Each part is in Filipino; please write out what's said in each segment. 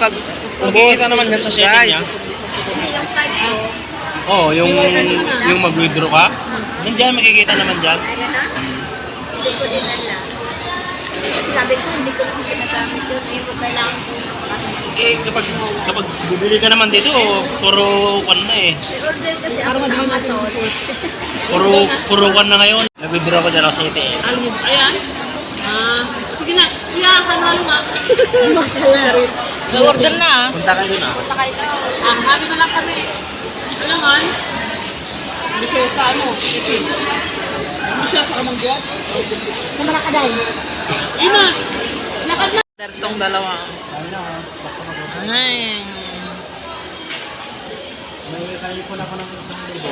kag Magkikita naman yan sa setting niya. Oo, oh, yung, yung mag-withdraw ka. Nandiyan, makikita naman dyan. Ayun na. Hindi ko din alam. Kasi sabi ko, hindi ko lang ginagamit yun. Hindi ko kailangan ko makakasip. Eh, kapag, kapag bibili ka naman dito, puro kan na eh. Order kasi ako sa Amazon. Puro, puro kan na ngayon. Nag-withdraw ko dyan ako sa ATM. Alam ayan. Ah, sige na. Iya, halo-halo nga. Masala. Mag-order na ah. Punta ka dun ah. Punta kayo daw. Ah, happy na lang kami. Kailangan. Hindi siya sa ano, iti. Hindi siya sa kamanggyat. Sa Malakaday. Yun na. Lakad na. Tong dalawa. Ay. May na ako ng isang libo.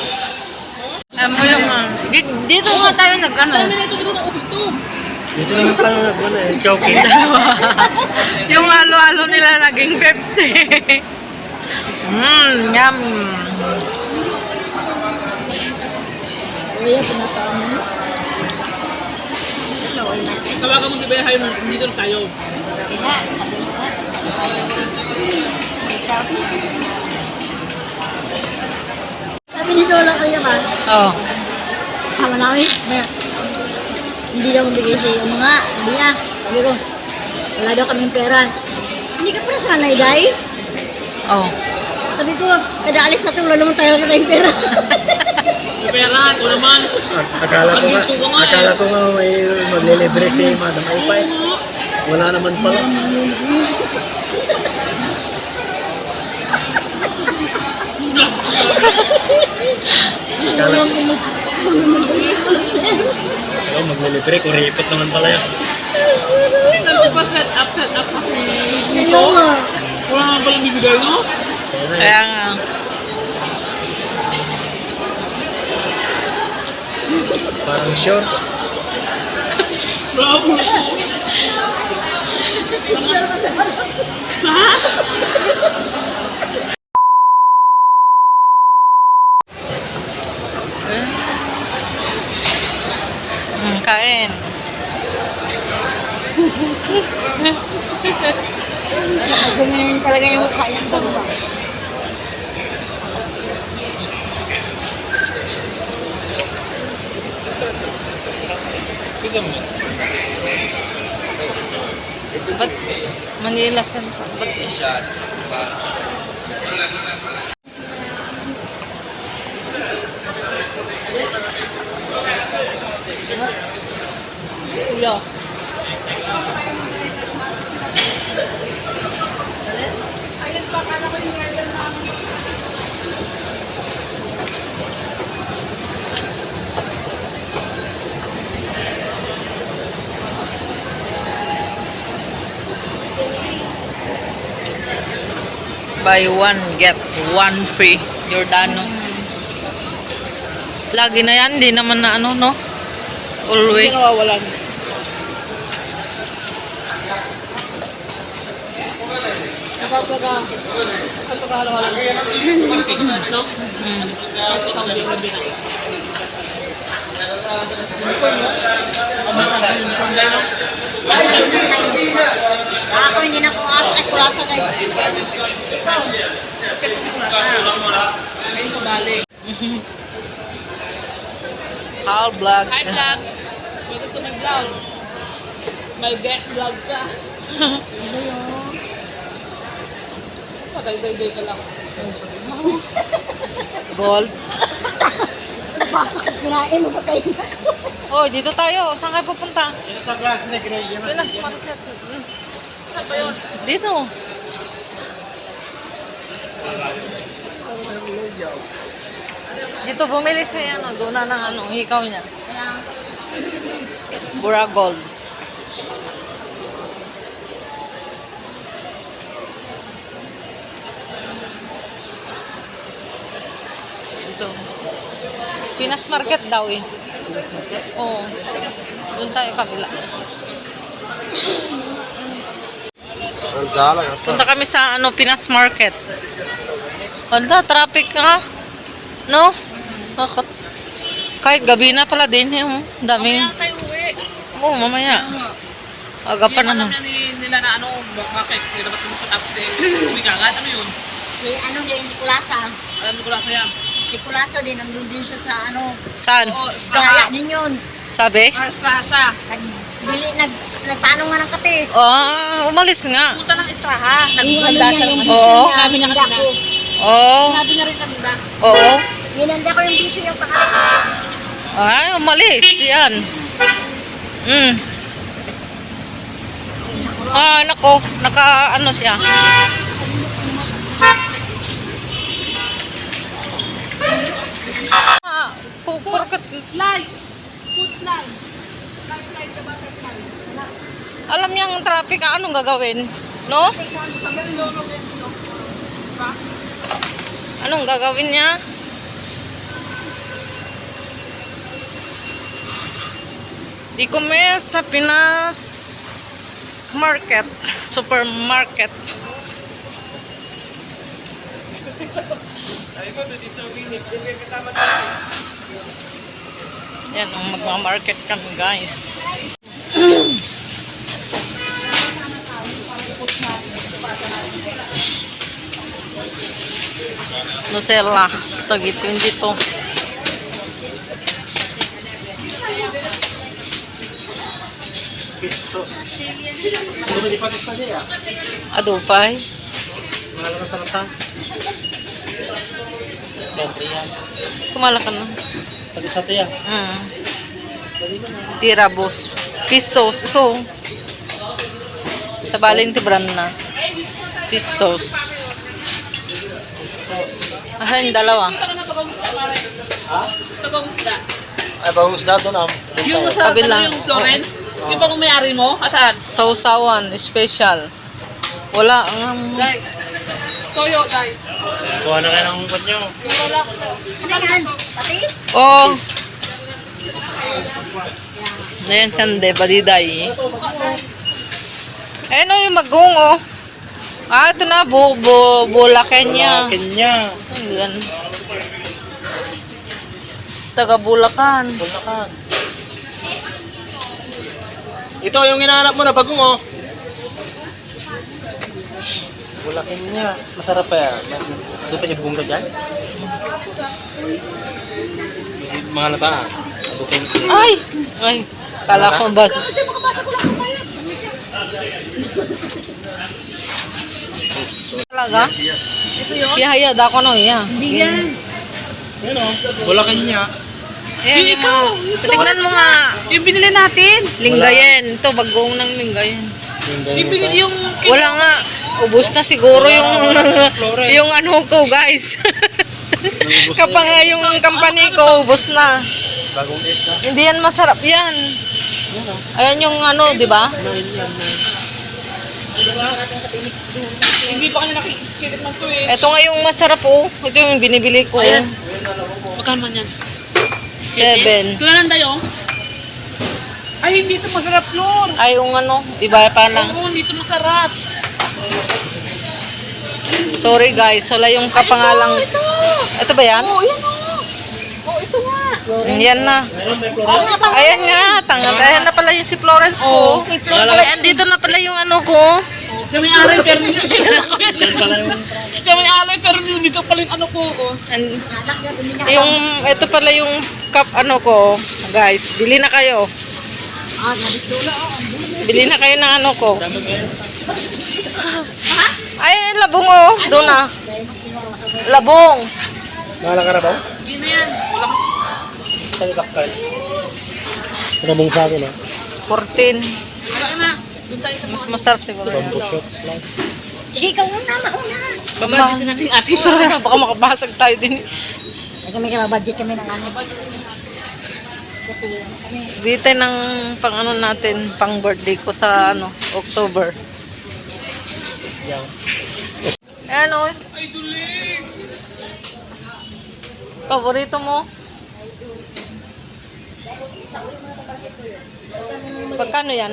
Alam mo yung, ah, di- dito nga tayo nag-ano. Na ito, dito na ubus to. Dito naman tayo nag-ano eh. Choking. yung halo-halo nila naging Pepsi. Mmm, yum. Kuya, pinataan mo. Tawagan mo di ba yung dito tayo. Sabi ni Lola kuya ba? Oh. Sama namin. Hindi daw mabigay sa iyo mga. Sabi niya, sabi ko, wala daw kaming pera. Hindi ka pala sanay, Day. Oh. Sabi ko, kada alis na ito, wala naman tayo tayong pera. Pera, ako naman. Akala ko nga, nga eh. akala ko nga may maglilibre si Madam Aipay. Wala naman pala. Akala ko. Oh, maglilibre, kuripot naman pala yan. Nagpo pa set up, set up kasi. Ano nga? Wala naman palang bibigay mo. Kaya na eh. Kaya nga. Parang sure. Bravo. Hmm, Kasi ngayon talaga yung mukha niya. Sabi ba? Tignan mo. Ba't Manila Central? Buy one, get one free. Giordano. Lagi na yan, di naman na ano, no? Always. Hindi nawawalan. Masarap talaga. Masarap talaga halo-halo. No? Mm. Saudi Arabia na. Ako hindi na ko asa ay kulasa guys. Ngayon ko balik. All vlog. Hi vlog. Welcome to my vlog. May guest vlog ka. Ano yun? Patay-day-day ka lang. Gold. Pasok ko kinain mo sa tayo. Oh, dito tayo. Saan kayo pupunta? Ito sa klase na ginaya Pinas Market. Saan ba yun? Dito. Dito bumili siya ano, doon na ng ano, hikaw niya. Bura Gold. Dito. Pinas Market daw eh. Oo. Doon tayo kabila. Punta kami sa ano Pinas Market. Anda, traffic ka. No? Bakit? Kahit gabi na pala din eh. Oh. Daming. tayo uwi. Oo, mamaya. Aga pa naman. ni nila na ano, bakit? Hindi dapat mo tapos eh, uwi ka agad. Ano yun? Si ano din, si Kulasa. Alam ko Kulasa din, nandun din siya sa ano. Saan? Oo, Kaya Spraha. din yun. Sabi? Ah, siya. Nagbili, nag, nagtanong nga ng kape. Ah, umalis nga. Punta ng Estraha. Nagpunta siya. ng- bisyo Oo. Sabi kanina. ko. Oh, Sinabi niya rin kanina. oo. Hinanda ko yung bisyo yung paka. Ay, umalis. Yan. Mm. Ah, nako. Naka, ano siya. Ah, kung porkat, Fly! Food fly! Fly, fly, the butterfly. alam niya ang traffic, ah, anong gagawin? No? Anong gagawin niya? Di kami sa Pinas Market, supermarket. Yan, ang magmamarket kami guys. Nutella, tagito yun dito. Adupay. Mahal ka sa kanta. Yan. Kumala ka na. Pati sa tiya. Mm. Tirabos. Pisos. So, sa baling tibran na. Pisos. Asan yung dalawa? Tagang-isda. Ay, bagong isda doon ah. Yung sa Kabila. ano yung Florence? Yung bang may-ari mo? Asaan? Sausawan. Special. Wala. Ang, Dai. Toyo, dai. Kuha na kayo ng upat nyo. Ano yan? Patis? oh. Ayan, sande. Badiday. Ayan o yung magong oh. Ah, ito na. Bu, bu, niya. Kenya. Ayan. Taga Bulacan. Bulacan. Ito yung hinahanap mo na bagong oh. Bulacan niya. Masarap pa yan. Doon pa niya bunga dyan. Mga lataan. Bukeng Ay! Ay! Kala ko ba? Talaga? Ito yun? Kihaya, dako no iya. Hindi yan. Yan oh. Bulacan niya. Ayan, yung Ikaw, mga- Tignan mo nga. Yung binili natin. Linggayen. Ito, bagong ng linggayen. Yung binili yung... Wala nga. Ubus na siguro yung yung ano ko, guys. Kapag nga yung company ko, ubus na. Bagong isda. Hindi yan masarap yan. Ayan yung ano, di ba? Hindi pa kanya nakikita man to eh. Ito nga yung masarap oh. Ito yung binibili ko. Ayan. Magkano man yan? Seven. Kaya lang tayo. Ay, hindi ito masarap, Flor. Ay, yung ano, iba pa lang. Oo, hindi ito masarap. Sorry guys, wala yung kapangalang... Ito ba yan? Oo, yan o. Oo, ito nga. Yan na. Ayan nga, tanga. Ayan na pala yung si Florence ko. Ayan, dito na pala yung ano ko. Siya may alay, pero hindi Siya may alay, pero hindi dito pala yung ano ko. Oh. And, yung, ito pala yung cup ano ko. Guys, bili na kayo. Ah, nabis lola. Bili na kayo ng ano ko. Ay, labong oh. Doon na. Labong. Mahala ka na ba? Hindi na yan. Wala ka. Saan? Pinabong sa akin ah. 14. Wala ka na. Doon tayo sa Mas masarap siguro. Bamboo shots lang. Sige, ikaw una, mauna. Babalik natin ating Ito na, baka makabasag tayo din. Ay, kami kaya budget kami ng ano. Kasi kami, Dito ng pang ano natin, pang birthday ko sa ano, October. Yan. Ayan o. Paborito mo? Pagkano yan?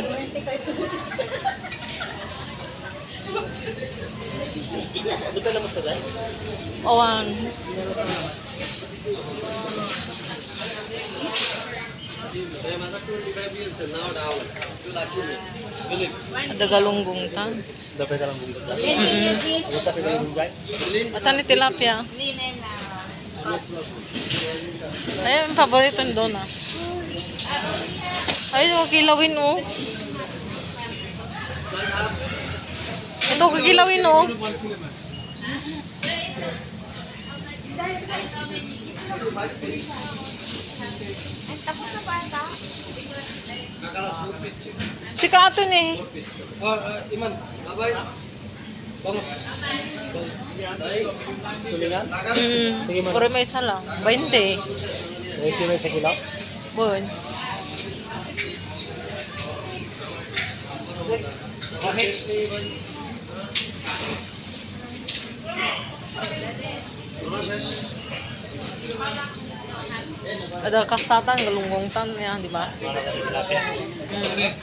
Buta na basta dahil? Owan. Ada galunggong tan. Dapat ka lang bumili. Mm-mm. Ata ni tilapia. Ay, ang paborito ni Donna. Ay, huwag kilawin oh. Ito, kikilawin oh. Si Kato ni. Oh, Iman. Babay. Vamos. Tulingan? Mm, puro may isa lang. 20. May sino sa kilo? Bon. Ada kastatan, galunggong tan yan, di ba? Mm.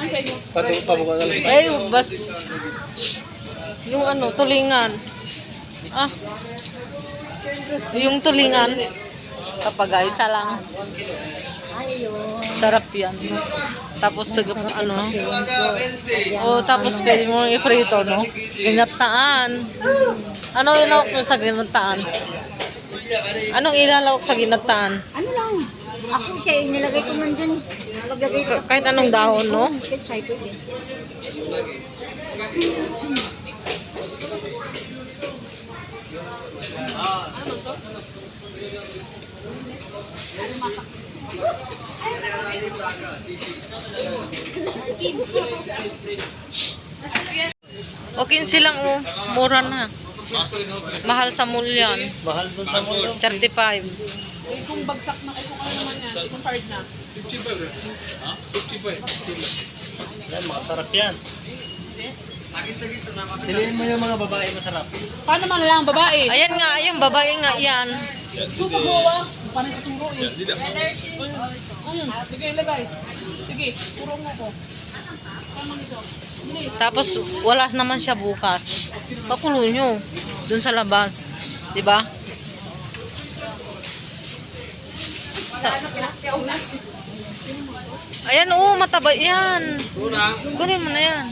Ang sa inyo? Pati pabuka ka lang. Ay, bas... Yung ano, tulingan. Ah. Yung tulingan. Kapag isa lang. Sarap yan. Tapos sa ano. Oh, tapos pwede mo i-prito, no? Ginataan. Ano ilawak mo sa ginataan? Anong ilalawak sa ginataan? Ano lang? Ako kaya nilagay ko man dyan. Paglagay ko. Ka- Kahit anong dahon, no? Kahit side ko din. O 15 lang, oh. Mura na. Mahal sa mall yan. Mahal dun sa mundo. 35. Eh, kung bagsak na, eh, kung ano naman yan, kung card na. Yan, makasarap yan. Piliin mo yung mga babae masarap. Paano man lang, babae? Ayan nga, yung babae nga yan. Ito sa buwa. Paano ituturo eh? Ayun, sige, ilagay. Sige, turo mo ko. Tapos wala naman siya bukas. Pakulo nyo. Dun sa labas. Di ba? Ayan, oo, mataba yan. Kunin mo na yan.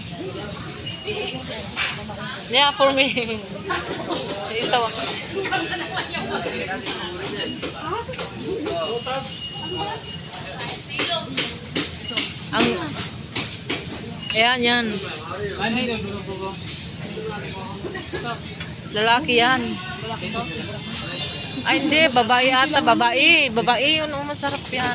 Yeah, for me. Isa wa. Ang Ayan, yan. Lalaki yan. Ay, hindi. Babae ata. Babae. Babae yun. Oh, masarap yan.